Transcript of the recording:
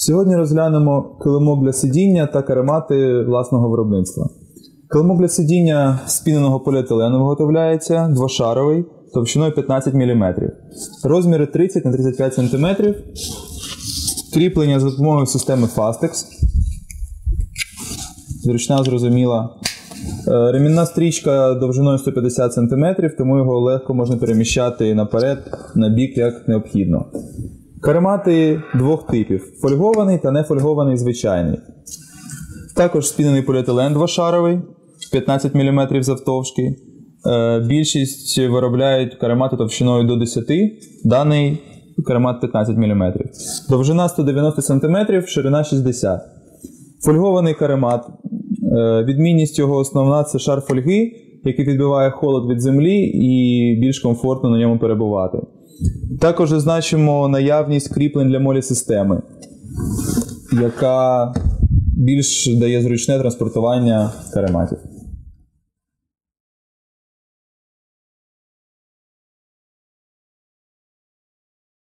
Сьогодні розглянемо килимок для сидіння та каремати власного виробництва. Килимок для сидіння спіненого поліетилену виготовляється двошаровий товщиною 15 мм. Розміри 30 на 35 см. Кріплення за допомогою системи Fastex. Зручна, зрозуміла. Е, Ремінна стрічка довжиною 150 см, тому його легко можна переміщати наперед, на бік, як необхідно. Каремати двох типів: фольгований та нефольгований звичайний. Також спінений поліетилен двошаровий 15 мм завтовшки. Е, Більшість виробляють каремати товщиною до 10 даний каремат 15 мм. Довжина 190 см, ширина 60 Фольгований каремат. Е, Відмінність його основна це шар фольги, який відбиває холод від землі і більш комфортно на ньому перебувати. Також зазначимо наявність кріплень для молі системи, яка більш дає зручне транспортування карематів.